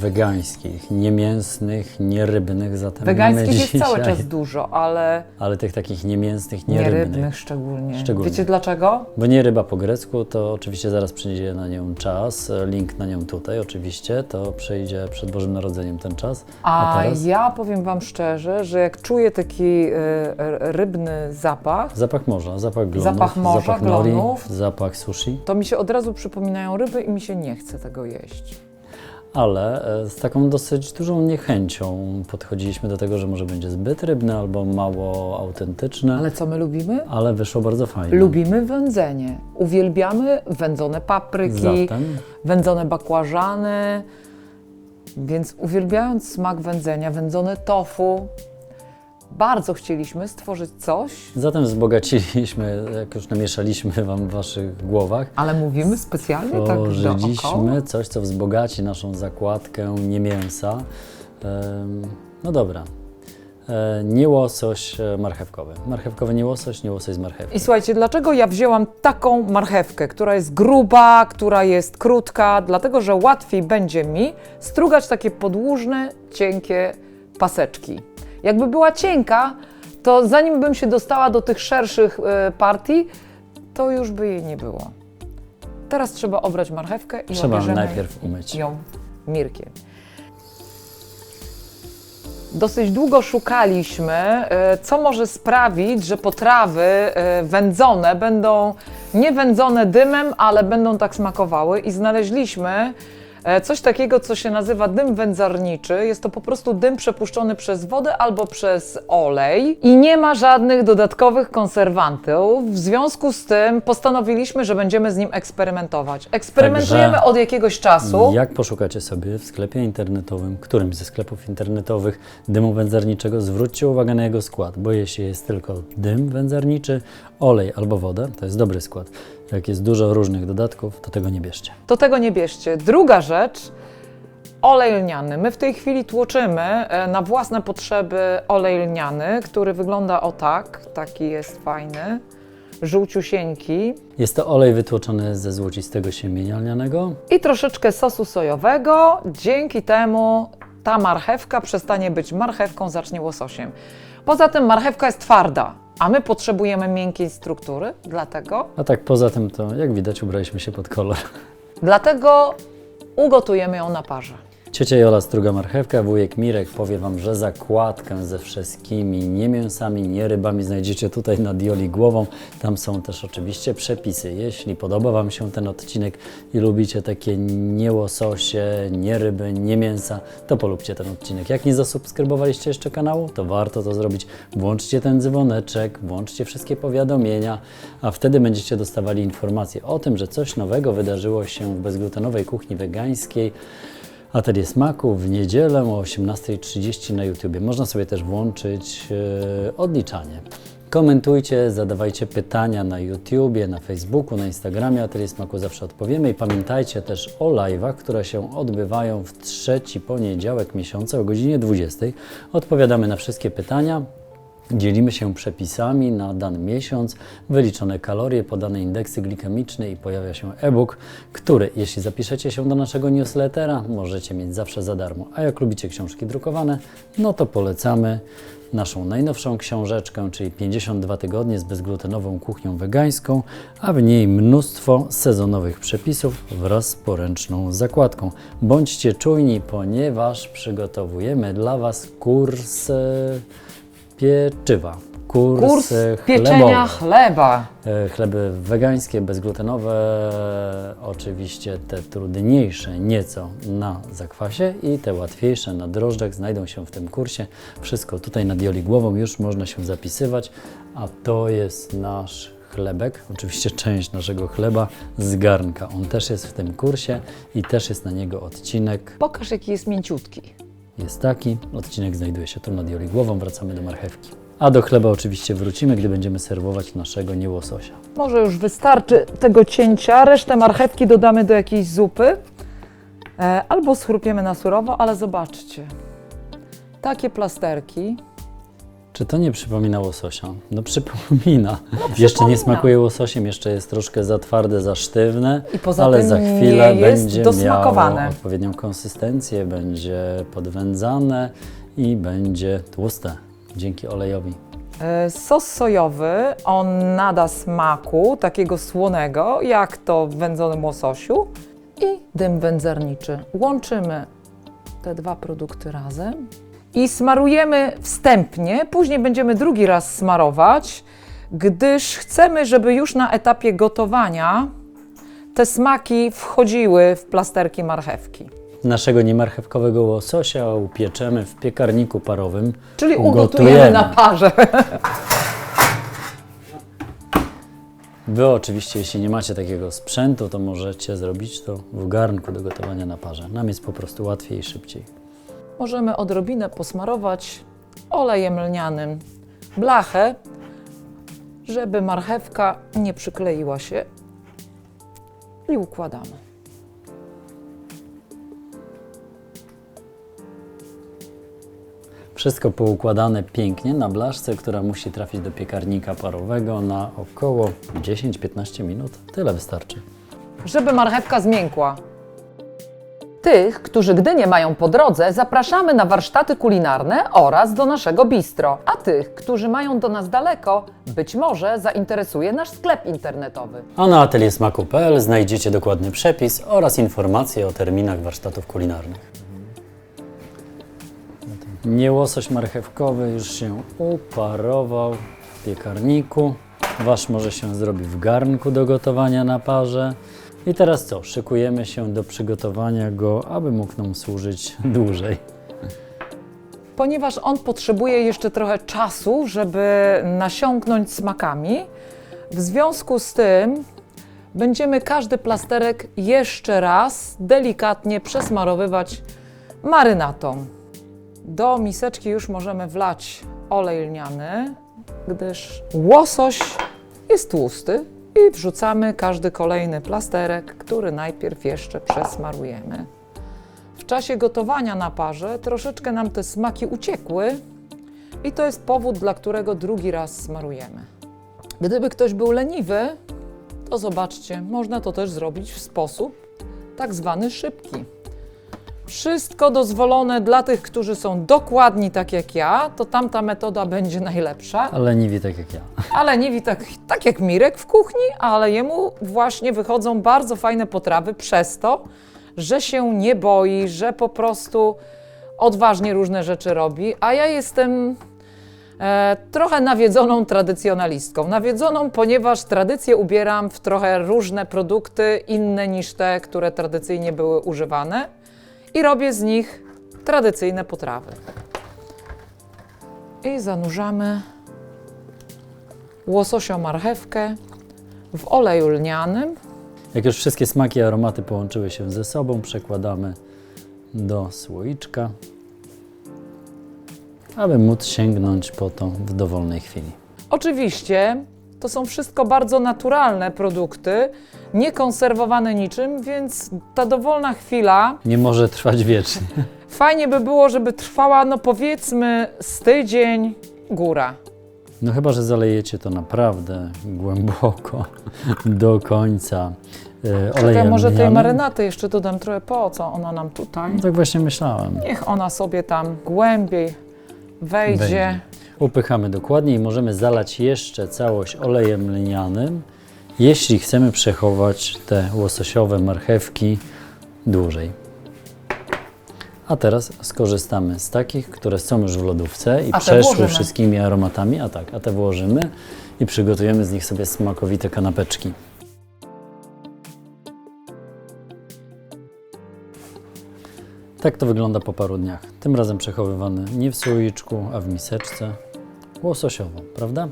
wegańskich, niemięsnych, nierybnych, zatem Wegańskich mamy jest dzisiaj, cały czas dużo, ale ale tych takich niemięsnych, nierybnych. nierybnych szczególnie. Szczególnie. Wiecie dlaczego? Bo nie ryba po grecku, to oczywiście zaraz przyjdzie na nią czas, link na nią tutaj oczywiście, to przyjdzie przed Bożym Narodzeniem ten czas. A, A teraz? ja powiem Wam szczerze, że jak czuję taki e, rybny zapach, Zapach morza, zapach glonów, Zapach morza, zapach nori, glonów. zapach sushi, to mi się od razu przypominają ryby i mi się nie chce tego jeść. Ale e, z taką dosyć dużą niechęcią podchodziliśmy do tego, że może będzie zbyt rybne albo mało autentyczne, ale, Ale co my lubimy? wyszło bardzo fajnie. Lubimy wędzenie. Uwielbiamy wędzone papryki, Zatem wędzone bakłażany. Więc uwielbiając smak wędzenia, wędzone tofu, bardzo chcieliśmy stworzyć coś, Zatem wzbogaciliśmy, jak już namieszaliśmy Wam w Waszych głowach, ale mówimy specjalnie tak dookoła. Tworzyliśmy coś, co wzbogaci naszą zakładkę nie mięsa. No dobra. E, Nie łosoś e, marchewkowy. Marchewkowy nie łosoś, nie łosoś z marchewki. I słuchajcie, dlaczego ja wzięłam taką marchewkę, która jest gruba, która jest krótka? Dlatego, że łatwiej będzie mi strugać takie podłużne, cienkie paseczki. Jakby była cienka, to zanim bym się dostała do tych szerszych e, partii, to już by jej nie było. Teraz trzeba obrać marchewkę i Trzeba najpierw umyć. ją mirkiem. Dosyć długo szukaliśmy, e, co może sprawić, że potrawy e, wędzone będą nie wędzone dymem, ale będą tak smakowały i znaleźliśmy coś takiego, co się nazywa dym wędzarniczy. Jest to po prostu dym przepuszczony przez wodę albo przez olej i nie ma żadnych dodatkowych konserwantów. W związku z tym postanowiliśmy, że będziemy z nim eksperymentować. Eksperymentujemy Także od jakiegoś czasu. Jak poszukacie sobie w sklepie internetowym, którymś ze sklepów internetowych dymu wędzarniczego, zwróćcie uwagę na jego skład, bo jeśli jest tylko dym wędzarniczy, olej albo woda, to jest dobry skład. Jak jest dużo różnych dodatków, to tego nie bierzcie. to tego nie bierzcie. Druga rzecz, olej lniany. My w tej chwili tłoczymy e, na własne potrzeby olej lniany, który wygląda o tak, taki jest fajny, żółciusieńki Jest to olej wytłoczony ze złocistego siemienia lnianego. i troszeczkę sosu sojowego. Dzięki temu ta marchewka przestanie być marchewką, zacznie łososiem. Poza tym marchewka jest twarda, a my potrzebujemy miękkiej struktury, dlatego A tak poza tym to, jak widać, ubraliśmy się pod kolor. Dlatego ugotujemy ją na parze. Ciocia Jola struga marchewkę, wujek Mirek powie Wam, że zakładkę ze wszystkimi nie mięsami, nie rybami znajdziecie tutaj nad Joli głową. Tam są też oczywiście przepisy. Jeśli podoba Wam się ten odcinek i lubicie takie nie łososie, nie ryby, nie mięsa, to polubcie ten odcinek. Jak nie zasubskrybowaliście jeszcze kanału, to warto to zrobić. Włączcie ten dzwoneczek, włączcie wszystkie powiadomienia, a wtedy będziecie dostawali informacje o tym, że coś nowego wydarzyło się w bezglutenowej kuchni wegańskiej. Atelier Smaku w niedzielę o 18.30 na YouTubie. Można sobie też włączyć e, odliczanie. Komentujcie, zadawajcie pytania na YouTubie, na Facebooku, na Instagramie Atelier Smaku zawsze odpowiemy i pamiętajcie też o live'ach, które się odbywają w trzeci poniedziałek miesiąca o godzinie 20. Odpowiadamy na wszystkie pytania. Dzielimy się przepisami na dany miesiąc, wyliczone kalorie, podane indeksy glikemiczne i pojawia się e-book, który, jeśli zapiszecie się do naszego newslettera, możecie mieć zawsze za darmo. A jak lubicie książki drukowane, no to polecamy naszą najnowszą książeczkę, czyli 52 tygodnie z bezglutenową kuchnią wegańską, a w niej mnóstwo sezonowych przepisów wraz z poręczną zakładką. Bądźcie czujni, ponieważ przygotowujemy dla Was kurs pieczywa. Kurs, Kurs pieczenia chlebowy. chleba. E, Chleby wegańskie, bezglutenowe, oczywiście te trudniejsze nieco na zakwasie i te łatwiejsze na drożdżach znajdą się w tym kursie. Wszystko tutaj nad Joli głową już można się zapisywać, a to jest nasz chlebek, oczywiście część naszego chleba z garnka. On też jest w tym kursie i też jest na niego odcinek. Pokaż, jaki jest mięciutki. Jest taki, odcinek znajduje się tu nad Joli głową, wracamy do marchewki. A do chleba oczywiście wrócimy, gdy będziemy serwować naszego niełososia. Może już wystarczy tego cięcia, resztę marchewki dodamy do jakiejś zupy e, albo schrupiemy na surowo, ale zobaczcie. Takie plasterki Czy to nie przypomina łososia? No przypomina. jeszcze nie smakuje łososiem, jeszcze jest troszkę za twarde, za sztywne, I poza ale tym za nie chwilę jest będzie dosmakowane. miało odpowiednią konsystencję, będzie podwędzane i będzie tłuste dzięki olejowi. E, Sos sojowy, on nada smaku takiego słonego, jak to w wędzonym łososiu i dym wędzarniczy. Łączymy te dwa produkty razem i smarujemy wstępnie, później będziemy drugi raz smarować, gdyż chcemy, żeby już na etapie gotowania te smaki wchodziły w plasterki marchewki. Naszego niemarchewkowego łososia upieczemy w piekarniku parowym. Czyli Ugotujemy. na parze. Wy oczywiście, jeśli nie macie takiego sprzętu, to możecie zrobić to w garnku do gotowania na parze. Nam jest po prostu łatwiej i szybciej. Możemy odrobinę posmarować olejem lnianym blachę, żeby marchewka nie przykleiła się i układamy. Wszystko poukładane pięknie na blaszce, która musi trafić do piekarnika parowego na około 10-15 minut. Tyle wystarczy. Żeby marchewka zmiękła. Tych, którzy Gdynię mają po drodze, zapraszamy na warsztaty kulinarne oraz do naszego bistro. A tych, którzy mają do nas daleko, być może zainteresuje nasz sklep internetowy. A na ateliersmaku.pl znajdziecie dokładny przepis oraz informacje o terminach warsztatów kulinarnych. Nie łosoś marchewkowy już się uparował w piekarniku. Wasz może się zrobi w garnku do gotowania na parze. I teraz co? Szykujemy się do przygotowania go, aby mógł nam służyć dłużej. ponieważ on potrzebuje jeszcze trochę czasu, żeby nasiąknąć smakami. W związku z tym będziemy każdy plasterek jeszcze raz delikatnie przesmarowywać marynatą. Do miseczki już możemy wlać olej lniany, gdyż łosoś jest tłusty i wrzucamy każdy kolejny plasterek, który najpierw jeszcze przesmarujemy. W czasie gotowania na parze troszeczkę nam te smaki uciekły i to jest powód, dla którego drugi raz smarujemy. Gdyby ktoś był leniwy, to zobaczcie, można to też zrobić w sposób tak zwany szybki. Wszystko dozwolone dla tych, którzy są dokładni tak jak ja, to tamta metoda będzie najlepsza. Ale nie wie tak jak ja. Ale nie wi tak, tak jak Mirek w kuchni, ale jemu właśnie wychodzą bardzo fajne potrawy przez to, że się nie boi, że po prostu odważnie różne rzeczy robi, a ja jestem e, trochę nawiedzoną tradycjonalistką. Nawiedzoną, ponieważ tradycję ubieram w trochę różne produkty, inne niż te, które tradycyjnie były używane i robię z nich tradycyjne potrawy. I zanurzamy łososią marchewkę w oleju lnianym. Jak już wszystkie smaki i aromaty połączyły się ze sobą, przekładamy do słoiczka, aby móc sięgnąć po to w dowolnej chwili. Oczywiście to są wszystko bardzo naturalne produkty, nie konserwowane niczym, więc ta dowolna chwila Nie może trwać wiecznie. fajnie by było, żeby trwała no powiedzmy z tydzień góra. No chyba, że zalejecie to naprawdę głęboko, do końca e, Czekaj, olejem może tej lnianym. marynaty jeszcze dodam trochę po co ona nam tutaj. No tak właśnie myślałem. Niech ona sobie tam głębiej wejdzie. Wejdzie. Upychamy dokładnie i możemy zalać jeszcze całość olejem lnianym, jeśli chcemy przechować te łososiowe marchewki dłużej. A teraz skorzystamy z takich, które są już w lodówce i przeszły włożymy. wszystkimi aromatami, a tak, a te włożymy i przygotujemy z nich sobie smakowite kanapeczki. Tak to wygląda po paru dniach. Tym razem przechowywany nie w słoiczku, a w miseczce łososiową, prawda?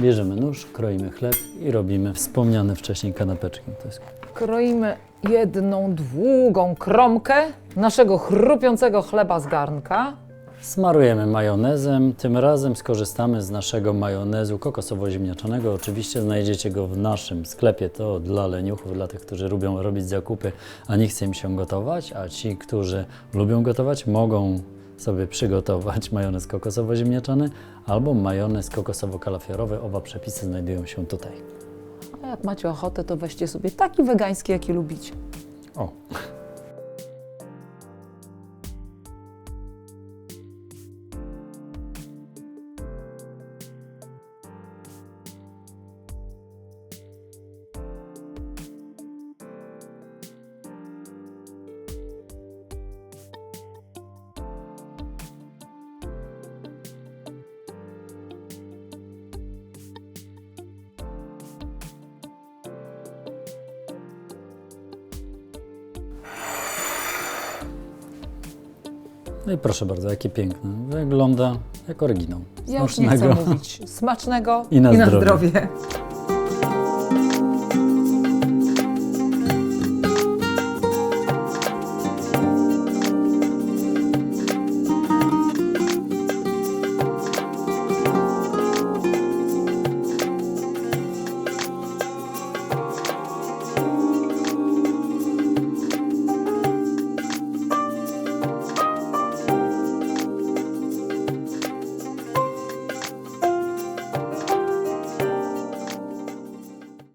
Bierzemy nóż, kroimy chleb i robimy wspomniane wcześniej kanapeczki. To jest Kroimy jedną długą kromkę naszego chrupiącego chleba z garnka. Smarujemy majonezem. Tym razem skorzystamy z naszego majonezu kokosowo-ziemniaczanego. Oczywiście znajdziecie go w naszym sklepie. To dla leniuchów, dla tych, którzy lubią robić zakupy, a nie chce im się gotować. A ci, którzy lubią gotować, mogą sobie przygotować majonez kokosowo-ziemniaczany. albo majonez kokosowo-kalafiorowy. Oba przepisy znajdują się tutaj. A jak macie ochotę, to weźcie sobie taki wegański, jaki lubicie. O, no i proszę bardzo, jakie piękne. Wygląda jak oryginał. Ja już nie chcę Smacznego. mówić. Smacznego I na zdrowie. zdrowie.